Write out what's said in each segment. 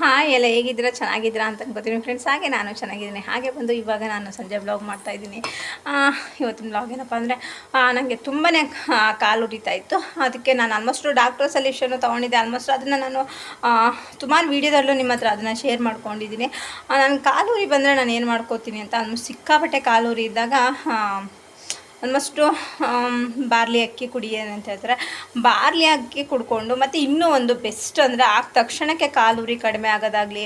Hi ಎಲ್ಲ ಹೇಗಿದ್ದೀರಾ? ಚೆನ್ನಾಗಿದ್ದೀರಾ ಅಂತ ಅನ್ಕೋತೀನಿ ಫ್ರೆಂಡ್ಸ್ ಹಾಗೆ ನಾನು ಚೆನ್ನಾಗಿದ್ದೀನಿ. ಹಾಗೆ ಬಂದು ಇವಾಗ ನಾನು ಸಂಜೆ ಬ್ಲಾಗ್ ಮಾಡ್ತಾ ಇದ್ದೀನಿ. ಇವತ್ತಿನ ಬ್ಲಾಗ್ ಏನಪ್ಪ ಅಂದರೆ ನನಗೆ ತುಂಬಾ ಕಾಲು ಉರಿತಾ ಇತ್ತು. ಅದಕ್ಕೆ ನಾನು ಆಲ್ಮೋಸ್ಟು ಡಾಕ್ಟರ್ ಸೊಲ್ಯೂಷನ್ನು ತೊಗೊಂಡಿದ್ದೆ. ಆಲ್ಮೋಸ್ಟ್ ಅದನ್ನು ನಾನು ಸುಮಾರು ವೀಡಿಯೋದಲ್ಲೂ ನಿಮ್ಮ ಹತ್ರ ಅದನ್ನು ಶೇರ್ ಮಾಡ್ಕೊಂಡಿದ್ದೀನಿ. ನನ್ನ ಕಾಲು ಉರಿ ಬಂದರೆ ನಾನು ಏನು ಮಾಡ್ಕೋತೀನಿ ಅಂತ ಸಿಕ್ಕಾಪಟ್ಟೆ ಕಾಲು ಉರಿ ಇದ್ದಾಗ ಆಲ್ಮೋಸ್ಟು ಬಾರ್ಲಿ ಅಕ್ಕಿ ಕುಡಿ ಅಂತ ಹೇಳ್ತಾರೆ. ಬಾರ್ಲಿ ಅಕ್ಕಿ ಕುಡ್ಕೊಂಡು ಮತ್ತು ಇನ್ನೂ ಒಂದು ಬೆಸ್ಟ್ ಅಂದರೆ ಆಗ ತಕ್ಷಣಕ್ಕೆ ಕಾಲು ಉರಿ ಕಡಿಮೆ ಆಗೋದಾಗಲಿ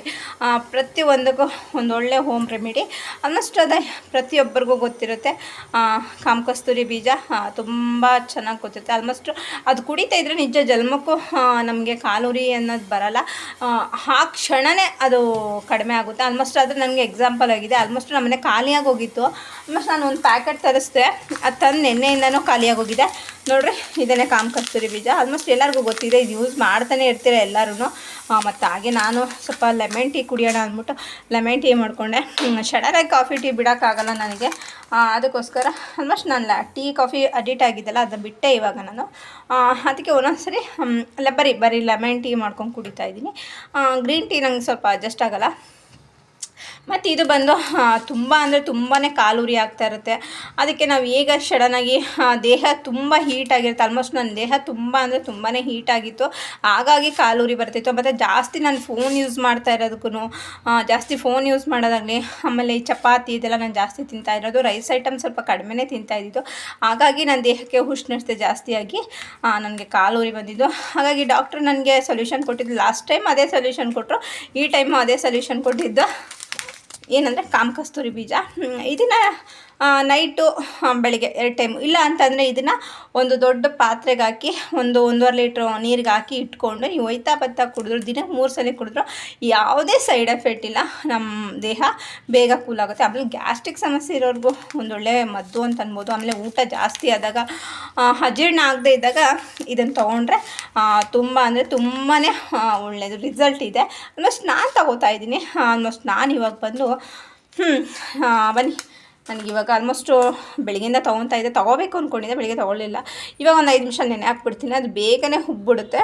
ಪ್ರತಿಯೊಂದಕ್ಕೂ ಒಂದು ಒಳ್ಳೆ ಹೋಮ್ ರೆಮಿಡಿ ಆಲ್ಮೋಸ್ಟ್ ಅದೇ ಪ್ರತಿಯೊಬ್ಬರಿಗೂ ಗೊತ್ತಿರುತ್ತೆ. ಆ, ಕಾಮಕಸ್ತೂರಿ ಬೀಜ ತುಂಬ ಚೆನ್ನಾಗಿ ಗೊತ್ತಿರುತ್ತೆ. ಆಲ್ಮೋಸ್ಟು ಅದು ಕುಡಿತಾ ಇದ್ರೆ ನಿಜ ಜನ್ಮಕ್ಕೂ ನಮಗೆ ಕಾಲುರಿ ಅನ್ನೋದು ಬರಲ್ಲ. ಆ, ಕ್ಷಣವೇ ಅದು ಕಡಿಮೆ ಆಗುತ್ತೆ. ಆಲ್ಮೋಸ್ಟ್ ಅದು ನನಗೆ ಎಕ್ಸಾಂಪಲ್ ಆಗಿದೆ. ಆಲ್ಮೋಸ್ಟ್ ನಮ್ಮನೆ ಖಾಲಿಯಾಗಿ ಹೋಗಿತ್ತು. ಆಲ್ಮೋಸ್ಟ್ ನಾನು ಒಂದು ಪ್ಯಾಕೆಟ್ ತರಿಸ್ದೆ. ಅದು ತಂದು ನೆನ್ನೆಯಿಂದನೂ ಖಾಲಿಯಾಗಿ ಹೋಗಿದೆ ನೋಡ್ರಿ, ಇದನ್ನೇ ಕಾಮ ಕಸ್ತೂರಿ ಬೀಜ. ಆಲ್ಮೋಸ್ಟ್ ಎಲ್ಲರಿಗೂ ಗೊತ್ತಿದೆ, ಇದು ಯೂಸ್ ಮಾಡ್ತಾನೆ ಇರ್ತೀರ ಎಲ್ಲರೂ ಮತ್ತು ಹಾಗೆ ನಾನು ಸ್ವಲ್ಪ ಲೆಮನ್ ಟೀ ಕುಡಿಯೋಣ ಅಂದ್ಬಿಟ್ಟು ಲೆಮನ್ ಟೀ ಮಾಡಿಕೊಂಡೆ. ಸಡನ್ನಾಗಿ ಕಾಫಿ ಟೀ ಬಿಡೋಕ್ಕಾಗಲ್ಲ ನನಗೆ. ಅದಕ್ಕೋಸ್ಕರ ಆಲ್ಮೋಸ್ಟ್ ನಾನು ಟೀ ಕಾಫಿ ಅಡಿಟ್ ಆಗಿದ್ದಲ್ಲ, ಅದನ್ನ ಬಿಟ್ಟೆ ಇವಾಗ ನಾನು. ಅದಕ್ಕೆ ಒಂದೊಂದ್ಸರಿ ಇಲ್ಲ ಬರೀ ಬರೀ ಲೆಮನ್ ಟೀ ಮಾಡ್ಕೊಂಡು ಕುಡಿತಾ ಇದ್ದೀನಿ. ಗ್ರೀನ್ ಟೀ ನಂಗೆ ಸ್ವಲ್ಪ ಅಡ್ಜಸ್ಟ್ ಆಗಲ್ಲ. ಮತ್ತು ಇದು ಬಂದು ತುಂಬ ಅಂದರೆ ತುಂಬಾ ಕಾಲುರಿ ಆಗ್ತಾ ಇರುತ್ತೆ. ಅದಕ್ಕೆ ನಾವು ಈಗ ಸಡನ್ನಾಗಿ ದೇಹ ತುಂಬ ಹೀಟ್ ಆಗಿರುತ್ತೆ. ಆಲ್ಮೋಸ್ಟ್ ನನ್ನ ದೇಹ ತುಂಬ ಅಂದರೆ ತುಂಬಾ ಹೀಟ್ ಆಗಿತ್ತು. ಹಾಗಾಗಿ ಕಾಲುರಿ ಬರ್ತಿತ್ತು. ಮತ್ತು ಜಾಸ್ತಿ ನಾನು ಫೋನ್ ಯೂಸ್ ಮಾಡ್ತಾ ಇರೋದಕ್ಕೂ ಜಾಸ್ತಿ ಫೋನ್ ಯೂಸ್ ಮಾಡೋದಾಗಲಿ, ಆಮೇಲೆ ಈ ಚಪಾತಿ ಇದೆಲ್ಲ ನಾನು ಜಾಸ್ತಿ ತಿಂತಾ ಇರೋದು. ರೈಸ್ ಐಟಮ್ ಸ್ವಲ್ಪ ಕಡಿಮೆನೇ ತಿಂತಾ ಇದ್ದಿದ್ದು. ಹಾಗಾಗಿ ನನ್ನ ದೇಹಕ್ಕೆ ಉಷ್ಣತೆ ಜಾಸ್ತಿಯಾಗಿ ನನಗೆ ಕಾಲುರಿ ಬಂದಿದ್ದು. ಹಾಗಾಗಿ ಡಾಕ್ಟ್ರು ನನಗೆ ಸೊಲ್ಯೂಷನ್ ಕೊಟ್ಟಿದ್ದು. ಲಾಸ್ಟ್ ಟೈಮ್ ಅದೇ ಸೊಲ್ಯೂಷನ್ ಕೊಟ್ಟರು ಈ ಟೈಮು ಅದೇ ಸೊಲ್ಯೂಷನ್ ಕೊಟ್ಟಿದ್ದು. ಏನಂದರೆ ಕಾಮ ಕಸ್ತೂರಿ ಬೀಜ ಇದನ್ನು ನೈಟು ಬೆಳಿಗ್ಗೆ ಎರಡು ಟೈಮು ಇಲ್ಲ ಅಂತಂದರೆ ಇದನ್ನು ಒಂದು ದೊಡ್ಡ ಪಾತ್ರೆಗೆ ಹಾಕಿ, ಒಂದು ಒಂದೂವರೆ ಲೀಟ್ರ್ ನೀರಿಗೆ ಹಾಕಿ ಇಟ್ಕೊಂಡು ನೀವು ಒಯ್ತಾ ಬತ್ತಾ ಕುಡಿದ್ರು, ದಿನಕ್ಕೆ ಮೂರು ಸಲ ಕುಡಿದ್ರು ಯಾವುದೇ ಸೈಡ್ ಎಫೆಕ್ಟ್ ಇಲ್ಲ. ನಮ್ಮ ದೇಹ ಬೇಗ ಕೂಲ್ ಆಗುತ್ತೆ. ಆಮೇಲೆ ಗ್ಯಾಸ್ಟ್ರಿಕ್ ಸಮಸ್ಯೆ ಇರೋರ್ಗೂ ಒಂದೊಳ್ಳೆ ಮದ್ದು ಅಂತ ಅನ್ಬೋದು. ಆಮೇಲೆ ಊಟ ಜಾಸ್ತಿ ಆದಾಗ ಅಜೀರ್ಣ ಆಗದೆ ಇದ್ದಾಗ ಇದನ್ನು ತೊಗೊಂಡ್ರೆ ತುಂಬ ಅಂದರೆ ತುಂಬಾ ಒಳ್ಳೆಯದು ರಿಸಲ್ಟ್ ಇದೆ. ಆಲ್ಮೋಸ್ಟ್ ನಾನು ತಗೋತಾ ಇದ್ದೀನಿ. ಆಲ್ಮೋಸ್ಟ್ ನಾನು ಇವಾಗ ಬಂದು ಹ್ಞೂ ಬನ್ನಿ. ನನಗಿವಾಗ ಆಲ್ಮೋಸ್ಟು ಬೆಳಗ್ಗೆಯಿಂದ ತೊಗೊತಾ ಇದ್ದೆ ತೊಗೋಬೇಕು ಅಂದ್ಕೊಂಡಿದ್ದೆ ಬೆಳಿಗ್ಗೆ ತೊಗೊಳ್ಳಿಲ್ಲ ಇವಾಗ ಒಂದು ಐದು ನಿಮಿಷ ನೆನೆ ಹಾಕ್ಬಿಡ್ತೀನಿ. ಅದು ಬೇಗನೆ ಹುಬ್ಬಿಡುತ್ತೆ.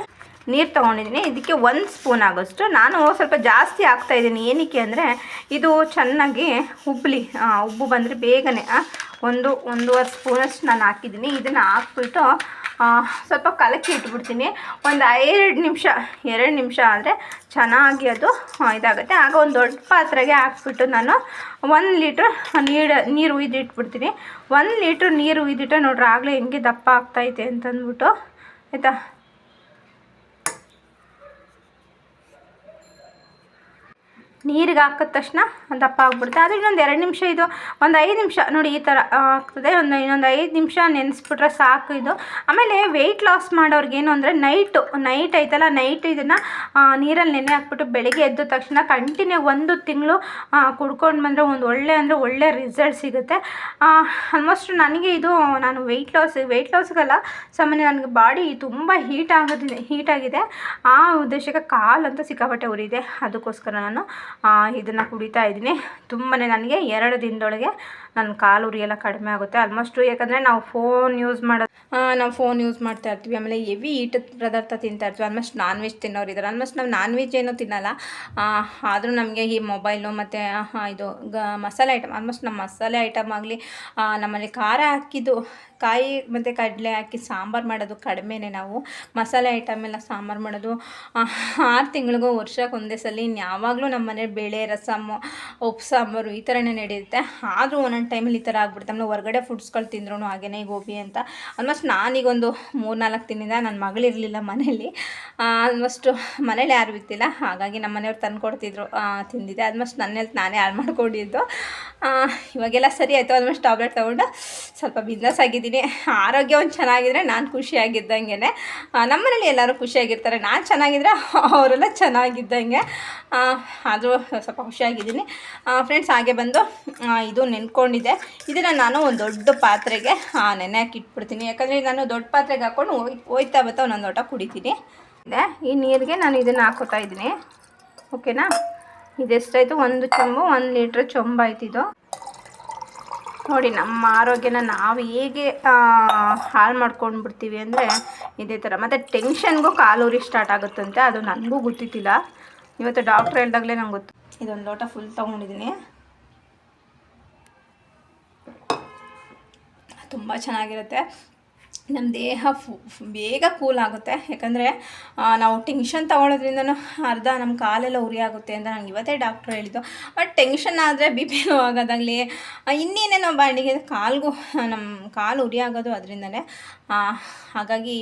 ನೀರು ತೊಗೊಂಡಿದ್ದೀನಿ. ಇದಕ್ಕೆ ಒಂದು ಸ್ಪೂನ್ ಆಗೋಷ್ಟು. ನಾನು ಸ್ವಲ್ಪ ಜಾಸ್ತಿ ಹಾಕ್ತಾ ಇದ್ದೀನಿ. ಏನಕ್ಕೆ ಅಂದರೆ, ಇದು ಚೆನ್ನಾಗಿ ಉಬ್ಬಲಿ ಉಬ್ಬು ಬಂದರೆ ಬೇಗನೆ ಒಂದು, ಒಂದೂವರೆ ಸ್ಪೂನಷ್ಟು ನಾನು ಹಾಕಿದ್ದೀನಿ. ಇದನ್ನು ಹಾಕ್ಬಿಟ್ಟು ಸ್ವಲ್ಪ ಕಲಕಿ ಇಟ್ಬಿಡ್ತೀನಿ. ಒಂದು ಎರಡು ನಿಮಿಷ ಎರಡು ನಿಮಿಷ ಆದರೆ ಚೆನ್ನಾಗಿ ಅದು ಇದಾಗುತ್ತೆ. ಆಗ ಒಂದು ದೊಡ್ಡ ಪಾತ್ರೆಗೆ ಹಾಕ್ಬಿಟ್ಟು ನಾನು ಒಂದು ಲೀಟ್ರ್ ನೀರು ನೀರು ಉಯ್ದಿಟ್ಬಿಡ್ತೀನಿ ಒಂದು ಲೀಟ್ರ್ ನೀರು ಉಯ್ದಿಟ್ಟು ನೋಡ್ರಿ ಆಗಲೇ ಹೆಂಗೆ ದಪ್ಪ ಆಗ್ತೈತೆ ಅಂತಂದ್ಬಿಟ್ಟು, ಆಯಿತಾ? ನೀರಿಗೆ ಹಾಕಿದ ತಕ್ಷಣ ದಪ್ಪ ಆಗ್ಬಿಡುತ್ತೆ. ಆದರೆ ಇನ್ನೊಂದು ಎರಡು ನಿಮಿಷ ಇದು, ಒಂದು ಐದು ನಿಮಿಷ ನೋಡಿ ಈ ಥರ ಆಗ್ತದೆ. ಒಂದು, ಇನ್ನೊಂದು ಐದು ನಿಮಿಷ ನೆನೆಸ್ಬಿಟ್ರೆ ಸಾಕು ಇದು. ಆಮೇಲೆ ವೆಯ್ಟ್ ಲಾಸ್ ಮಾಡೋರಿಗೇನು ಅಂದರೆ ನೈಟು ನೈಟ್ ಐತಲ್ಲ ನೈಟ್ ಇದನ್ನು ನೀರಲ್ಲಿ ನೆನೆ ಹಾಕ್ಬಿಟ್ಟು ಬೆಳಿಗ್ಗೆ ಎದ್ದ ತಕ್ಷಣ ಕಂಟಿನ್ಯೂ ಒಂದು ತಿಂಗಳು ಕುಡ್ಕೊಂಡು ಬಂದರೆ ಒಂದು ಒಳ್ಳೆ ಅಂದರೆ ಒಳ್ಳೆ ರಿಸಲ್ಟ್ ಸಿಗುತ್ತೆ. ಆಲ್ಮೋಸ್ಟ್ ನನಗೆ ಇದು, ನಾನು ವೆಯ್ಟ್ ಲಾಸ್ ವೆಯ್ಟ್ ಲಾಸ್ಗಲ್ಲ ಸಾಮಾನ್ಯ ನನಗೆ ಬಾಡಿ ತುಂಬ ಹೀಟ್ ಆಗೋದಿದೆ ಹೀಟಾಗಿದೆ ಆ ಉದ್ದೇಶಕ್ಕೆ ಕಾಲಂತೂ ಸಿಕ್ಕಾಪಟ್ಟೆ ಉರಿದೆ. ಅದಕ್ಕೋಸ್ಕರ ನಾನು ಇದನ್ನು ಕುಡಿತಾ ಇದ್ದೀನಿ. ತುಂಬಾ ನನಗೆ ಎರಡು ದಿನದೊಳಗೆ ನನ್ನ ಕಾಲು ಉರಿ ಎಲ್ಲ ಕಡಿಮೆ ಆಗುತ್ತೆ. ಆಲ್ಮೋಸ್ಟು ಯಾಕಂದರೆ ನಾವು ಫೋನ್ ಯೂಸ್ ಮಾಡೋದು ನಾವು ಫೋನ್ ಯೂಸ್ ಮಾಡ್ತಾ ಇರ್ತೀವಿ. ಆಮೇಲೆ ಹೆವಿ ಈಟದ ಪದಾರ್ಥ ತಿಂತಾ ಇರ್ತೀವಿ. ಆಲ್ಮೋಸ್ಟ್ ನಾನ್ ವೆಜ್ ತಿನ್ನೋರು ಇದ್ದಾರೆ ಆಲ್ಮೋಸ್ಟ್ ನಾವು ನಾನ್ ವೆಜ್ ಏನೂ ತಿನ್ನಲ್ಲ. ಆದರೂ ನಮಗೆ ಈ ಮೊಬೈಲು ಮತ್ತು ಇದು ಗ, ಮಸಾಲೆ ಐಟಮ್ ಆಲ್ಮೋಸ್ಟ್ ನಮ್ಮ ಮಸಾಲೆ ಐಟಮ್ ಆಗಲಿ ನಮ್ಮಲ್ಲಿ ಖಾರ ಹಾಕಿದ್ದು, ಕಾಯಿ ಮತ್ತು ಕಡಲೆ ಹಾಕಿ ಸಾಂಬಾರು ಮಾಡೋದು ಕಡಿಮೆನೇ ನಾವು. ಮಸಾಲೆ ಐಟಮ್ ಎಲ್ಲ ಸಾಂಬಾರು ಮಾಡೋದು ಆರು ತಿಂಗಳಿಗೂ ವರ್ಷಕ್ಕೆ ಒಂದೇ ಸಲ ಯಾವಾಗಲೂ ನಮ್ಮ ಮನೆ ಬೇಳೆ, ರಸಮ್ಮು ಉಪ್ಪು ಸಾಂಬಾರು ಈ ಥರನೇ ನಡೆಯುತ್ತೆ ಆದರೂ ಒಂದೊಂದು ಟೈಮಲ್ಲಿ ಈ ಥರ ಆಗ್ಬಿಡುತ್ತೆ. ಆಮೇಲೆ ಹೊರಗಡೆ ಫುಡ್ಸ್ಗಳು ತಿಂದ್ರೂ ಹಾಗೇನೇ ಗೋಬಿ ಅಂತ. ಆಲ್ಮೋಸ್ಟ್ ನಾನೀಗೊಂದು ಮೂರು ನಾಲ್ಕು ದಿನದಿಂದ ನನ್ನ ಮಗಳಿರಲಿಲ್ಲ ಮನೇಲಿ. ಆಲ್ಮೋಸ್ಟು ಮನೇಲಿ ಯಾರು ಬಿತ್ತಿಲ್ಲ ಹಾಗಾಗಿ ನಮ್ಮ ಮನೆಯವ್ರು ತಂದು ಕೊಡ್ತಿದ್ರು. ತಿಂದಿದ್ದೆ. ಆಲ್ಮೋಸ್ಟ್ ನನ್ನ ಹೆಲ್ತ್ ನಾನೇ ಹಾಳು ಮಾಡ್ಕೊಂಡಿದ್ದು. ಇವಾಗೆಲ್ಲ ಸರಿ ಆಯಿತು. ಆಲ್ಮೋಸ್ಟ್ ಟ್ಯಾಬ್ಲೆಟ್ ತೊಗೊಂಡು ಸ್ವಲ್ಪ ಬಿಸ್ನೆಸ್ ಆಗಿದ್ದೀನಿ. ಆರೋಗ್ಯ ಒಂದು ಚೆನ್ನಾಗಿದ್ರೆ ನಾನು ಖುಷಿಯಾಗಿದ್ದಂಗೆ ನಮ್ಮ ಮನೇಲಿ ಎಲ್ಲರೂ ಖುಷಿಯಾಗಿರ್ತಾರೆ. ನಾನು ಚೆನ್ನಾಗಿದ್ರೆ ಅವರೆಲ್ಲ ಚೆನ್ನಾಗಿದ್ದಂಗೆ. ಆದರೂ ಸ್ವಲ್ಪ ಖುಷಿಯಾಗಿದ್ದೀನಿ. ಫ್ರೆಂಡ್ಸ್ ಹಾಗೆ ಬಂದು ಇದು ಇದು ನೆನ್ಕೊಂಡಿದ್ದೆ ಇದನ್ನು ನಾನು ಒಂದು ದೊಡ್ಡ ಪಾತ್ರೆಗೆ ನೆನೆ ಹಾಕಿ ಇಟ್ಬಿಡ್ತೀನಿ. ಯಾಕಂದರೆ ನಾನು ದೊಡ್ಡ ಪಾತ್ರೆಗೆ ಹಾಕ್ಕೊಂಡು ಹೋಯ್ ಹೋಯ್ತಾ ಬತ್ತಾ ಒಂದೊಂದು ಲೋಟ ಕುಡಿತೀನಿ. ಇದೆ. ಈ ನೀರಿಗೆ ನಾನು ಇದನ್ನು ಹಾಕೋತಾ ಇದ್ದೀನಿ. ಓಕೆನಾ? ಇದೆಷ್ಟಾಯಿತು ಒಂದು ಚೊಂಬು, ಒಂದು ಲೀಟ್ರ್ ಚೊಂಬು ಆಯ್ತಿದು ನೋಡಿ, ನಮ್ಮ ಆರೋಗ್ಯನ ನಾವು ಹೇಗೆ ಹಾಳು ಮಾಡ್ಕೊಂಡು ಬಿಡ್ತೀವಿ ಅಂದರೆ ಇದೇ ಥರ. ಮತ್ತು ಟೆನ್ಷನ್ಗೂ ಕಾಲೂರಿ ಸ್ಟಾರ್ಟ್ ಆಗುತ್ತಂತೆ. ಅದು ನನಗೂ ಗೊತ್ತಿತ್ತಿಲ್ಲ. ಇವತ್ತು ಡಾಕ್ಟ್ರ್ ಹೇಳ್ದಾಗಲೇ ನಂಗೆ ಗೊತ್ತು. ಇದೊಂದು ಲೋಟ ಫುಲ್ ತೊಗೊಂಡಿದ್ದೀನಿ. ತುಂಬ ಚೆನ್ನಾಗಿರುತ್ತೆ. ನಮ್ಮ ದೇಹ ಫು ಬೇಗ ಕೂಲ್ ಆಗುತ್ತೆ. ಯಾಕಂದರೆ ನಾವು ಟೆನ್ಷನ್ ತಗೊಳ್ಳೋದ್ರಿಂದನೂ ಅರ್ಧ ನಮ್ಮ ಕಾಲೆಲ್ಲ ಉರಿ ಆಗುತ್ತೆ ಅಂತ ನಂಗೆ ಇವತ್ತೇ ಡಾಕ್ಟ್ರು ಹೇಳಿದ್ದು. ಬಟ್ ಟೆನ್ಷನ್ ಆದರೆ ಬಿ ಪಿ ಲೋ ಆಗೋದಾಗಲಿ ಇನ್ನೇನೇನೋ ಬಾಡಿಗೆ ಕಾಲ್ಗೂ ನಮ್ಮ ಕಾಲು ಉರಿ ಆಗೋದು ಅದರಿಂದನೇ. ಹಾಗಾಗಿ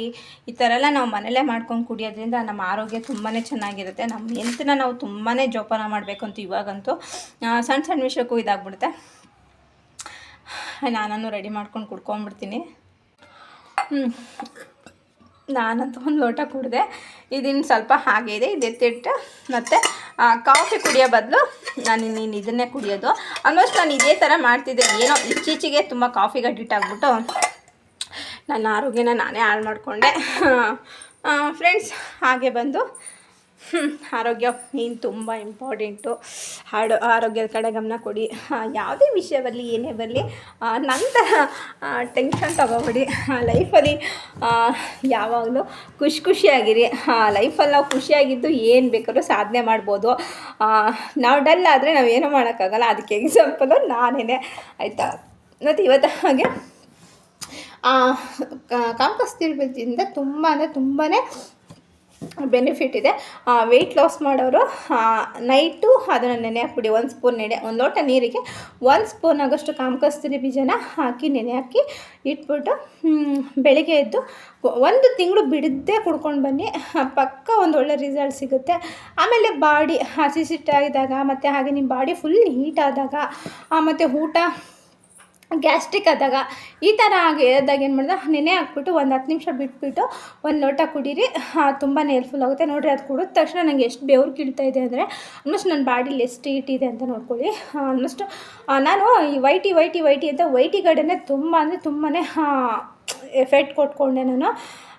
ಈ ಥರ ಎಲ್ಲ ನಾವು ಮನೇಲೇ ಮಾಡ್ಕೊಂಡು ಕುಡಿಯೋದ್ರಿಂದ ನಮ್ಮ ಆರೋಗ್ಯ ತುಂಬಾ ಚೆನ್ನಾಗಿರುತ್ತೆ. ನಮ್ಮ ಹೆಲ್ತನ್ನ ನಾವು ತುಂಬಾ ಜೋಪಾನ ಮಾಡಬೇಕು ಅಂತ ಇವಾಗಂತೂ ಸಣ್ಣ ಸಣ್ಣ ವಿಷಯಕ್ಕೂ ಇದಾಗ್ಬಿಡುತ್ತೆ. ನಾನು ರೆಡಿ ಮಾಡ್ಕೊಂಡು ಕುಡ್ಕೊಂಬಿಡ್ತೀನಿ ನಾನಂತೂ ಒಂದು ಲೋಟ ಕುಡಿದೆ. ಇದಿನ್ನು ಸ್ವಲ್ಪ ಹಾಗೆ ಇದೆ ಇದೆತ್ತಿಟ್ಟು ಮತ್ತು ಕಾಫಿ ಕುಡಿಯೋ ಬದಲು ನಾನು ಇನ್ನೇನು ಇದನ್ನೇ ಕುಡಿಯೋದು. ಆಲ್ಮೋಸ್ಟ್ ನಾನು ಇದೇ ಥರ ಮಾಡ್ತಿದ್ದೆ. ಏನೋ ಇತ್ತೀಚೆಗೆ ತುಂಬ ಕಾಫಿಗೆ ಅಡಿಕ್ಟ್ ಆಗಿಬಿಟ್ಟು ನನ್ನ ಆರೋಗ್ಯನ ನಾನೇ ಹಾಳು ಮಾಡಿಕೊಂಡೆ. ಫ್ರೆಂಡ್ಸ್ ಹಾಗೆ ಬಂದು ಆರೋಗ್ಯ ಏನು ತುಂಬ ಇಂಪಾರ್ಟೆಂಟು ಹಾಡು, ಆರೋಗ್ಯದ ಕಡೆ ಗಮನ ಕೊಡಿ. ಯಾವುದೇ ವಿಷಯ ಬರಲಿ, ಏನೇ ಬರಲಿ ನಂತರ ಟೆನ್ಷನ್ ತಗೋಬೇಡಿ. ಲೈಫಲ್ಲಿ ಯಾವಾಗಲೂ ಖುಷಿ ಖುಷಿಯಾಗಿರಿ. ಲೈಫಲ್ಲಿ ನಾವು ಖುಷಿಯಾಗಿದ್ದು ಏನು ಬೇಕಾದ್ರೂ ಸಾಧನೆ ಮಾಡ್ಬೋದು. ನಾವು ಡಲ್ ಆದರೆ ನಾವೇನೂ ಮಾಡೋಕ್ಕಾಗಲ್ಲ. ಅದಕ್ಕೆ ಎಕ್ಸಾಂಪಲು ನಾನೇ ಆಯಿತಾ? ಮತ್ತು ಇವತ್ತು ಹಾಗೆ ಕಾಮಕಸ್ತಿರ್ಬದಿಂದ ತುಂಬ ಅಂದರೆ ತುಂಬಾ ಬೆನಿಫಿಟ್ ಇದೆ. ವೆಯ್ಟ್ ಲಾಸ್ ಮಾಡೋರು ನೈಟು ಅದನ್ನು ನೆನೆ ಹಾಕ್ಬಿಡಿ. ಒಂದು ಸ್ಪೂನ್ ನೆನೆ, ಒಂದು ಲೋಟ ನೀರಿಗೆ ಒಂದು ಸ್ಪೂನ್ ಆಗೋಷ್ಟು ಕಾಮಕಸ್ತೂರಿ ಬೀಜನ ಹಾಕಿ ನೆನೆ ಹಾಕಿ ಇಟ್ಬಿಟ್ಟು ಬೆಳಿಗ್ಗೆ ಎದ್ದು ಒಂದು ತಿಂಗಳು ಬಿಡದೆ ಕುಡ್ಕೊಂಡು ಬನ್ನಿ. ಪಕ್ಕ ಒಂದು ಒಳ್ಳೆ ರಿಸಲ್ಟ್ ಸಿಗುತ್ತೆ. ಆಮೇಲೆ ಬಾಡಿ ಹಸಿಸಿಟ್ಟಾಗಿದ್ದಾಗ ಮತ್ತು ಹಾಗೆ ನಿಮ್ಮ ಬಾಡಿ ಫುಲ್ ಹೀಟ್ ಆದಾಗ ಮತ್ತು ಊಟ ಗ್ಯಾಸ್ಟ್ರಿಕ್ ಆದಾಗ ಈ ಥರ ಆಗಿ ಏನು ಮಾಡಿದೆ ನೆನೆ ಹಾಕ್ಬಿಟ್ಟು ಒಂದು ಹತ್ತು ನಿಮಿಷ ಬಿಟ್ಬಿಟ್ಟು ಒಂದು ಲೋಟ ಕುಡೀರಿ. ತುಂಬಾ ಹೆಲ್ಪ್ಫುಲ್ ಆಗುತ್ತೆ. ನೋಡಿರಿ, ಅದು ಕುಡಿದ ತಕ್ಷಣ ನನಗೆ ಎಷ್ಟು ಬೆವ್ರು ಕೀಳ್ತಾ ಇದೆ ಅಂದರೆ ಆಲ್ಮೋಸ್ಟ್ ನನ್ನ ಬಾಡಿಲಿ ಎಷ್ಟು ಹೀಟ್ ಇದೆ ಅಂತ ನೋಡ್ಕೊಳ್ಳಿ. ಆಲ್ಮೋಸ್ಟ್ ನಾನು ಈ ವೈಟಿ ವೈಟಿ ವೈಟಿ ಅಂತ ವೈಟಿ ಕಡೆನೇ ತುಂಬ ಅಂದರೆ ತುಂಬಾ ಎಫೆಕ್ಟ್ ಕೊಟ್ಕೊಂಡೆ ನಾನು.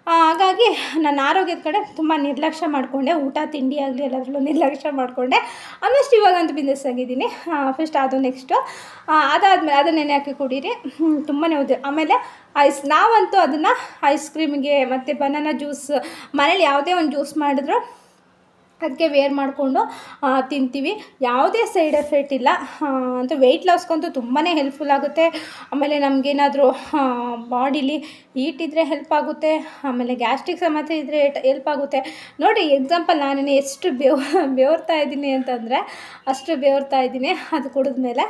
ಹಾಗಾಗಿ ನನ್ನ ಆರೋಗ್ಯದ ಕಡೆ ತುಂಬ ನಿರ್ಲಕ್ಷ್ಯ ಮಾಡಿಕೊಂಡೆ. ಊಟ, ತಿಂಡಿ ಆಗಲಿ ಎಲ್ಲದರಲ್ಲೂ ನಿರ್ಲಕ್ಷ್ಯ ಮಾಡಿಕೊಂಡೆ. ಆಲ್ಮೋಸ್ಟ್ ಇವಾಗಂತೂ ಬಿಂದಸ್ ಫಸ್ಟ್ ಅದು ನೆಕ್ಸ್ಟು ಅದಾದಮೇಲೆ ಅದನ್ನ ನೆನೆ ಹಾಕಿ ಕುಡೀರಿ. ತುಂಬಾ ಉದ್ದ ಆಮೇಲೆ ಐಸ್ ನಾವಂತೂ ಅದನ್ನು ಐಸ್ ಕ್ರೀಮ್ಗೆ ಮತ್ತು ಬನಾನಾ ಜ್ಯೂಸ್ ಮನೇಲಿ ಯಾವುದೇ ಒಂದು ಜ್ಯೂಸ್ ಮಾಡಿದ್ರು ಅದಕ್ಕೆ ವೇರ್ ಮಾಡಿಕೊಂಡು ತಿಂತೀವಿ. ಯಾವುದೇ ಸೈಡ್ ಎಫೆಕ್ಟ್ ಇಲ್ಲ. ಅಂತೂ ವೆಯ್ಟ್ ಲಾಸ್ಗಂತೂ ತುಂಬಾ ಹೆಲ್ಪ್ಫುಲ್ ಆಗುತ್ತೆ. ಆಮೇಲೆ ನಮಗೇನಾದರೂ ಬಾಡಿಲಿ ಈಟ್ ಇದ್ದರೆ ಹೆಲ್ಪ್ ಆಗುತ್ತೆ. ಆಮೇಲೆ ಗ್ಯಾಸ್ಟ್ರಿಕ್ ಸಮಸ್ಯೆ ಇದ್ದರೆ ಹೆಲ್ಪ್ ಆಗುತ್ತೆ. ನೋಡಿ ಎಕ್ಸಾಂಪಲ್ ನಾನು ಎಷ್ಟು ಬೇವ್, ಬೇವರ್ತಾ ಇದ್ದೀನಿ ಅಂತಂದರೆ, ಅಷ್ಟು ಬೇವರ್ತಾ ಇದ್ದೀನಿ. ಅದು ಕುಡಿದ್ಮೇಲೆ ಮೇಲೆ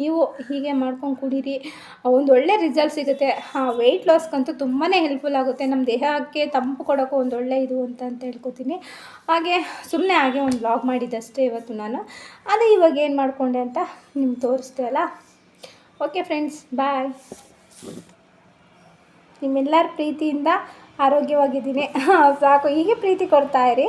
ನೀವು ಹೀಗೆ ಮಾಡ್ಕೊಂಡು ಕುಡೀರಿ. ಒಂದು ಒಳ್ಳೆ ರಿಸಲ್ಟ್ ಸಿಗುತ್ತೆ. ವೆಯ್ಟ್ ಲಾಸ್ಗಂತೂ ತುಂಬಾ ಹೆಲ್ಪ್ಫುಲ್ ಆಗುತ್ತೆ. ನಮ್ಮ ದೇಹಕ್ಕೆ ತಂಪು ಕೊಡೋಕ್ಕೂ ಒಂದು ಒಳ್ಳೆ ಇದು ಅಂತ ಅಂತ ಹೇಳ್ಕೊತೀನಿ. ಹಾಗೆ ಸುಮ್ಮನೆ ಹಾಗೆ ಒಂದು ಬ್ಲಾಗ್ ಮಾಡಿದ್ದಷ್ಟೇ ಇವತ್ತು ನಾನು. ಅದೇ ಇವಾಗ ಏನು ಮಾಡಿಕೊಂಡೆ ಅಂತ ನಿಮ್ಗೆ ತೋರಿಸ್ದೆ ಅಲ್ಲ? ಓಕೆ ಫ್ರೆಂಡ್ಸ್ ಬಾಯ್ ನಿಮ್ಮೆಲ್ಲರ ಪ್ರೀತಿಯಿಂದ ಆರೋಗ್ಯವಾಗಿದ್ದೀನಿ. ಸಾಕು, ಹೀಗೆ ಪ್ರೀತಿ ಕೊಡ್ತಾಯಿರಿ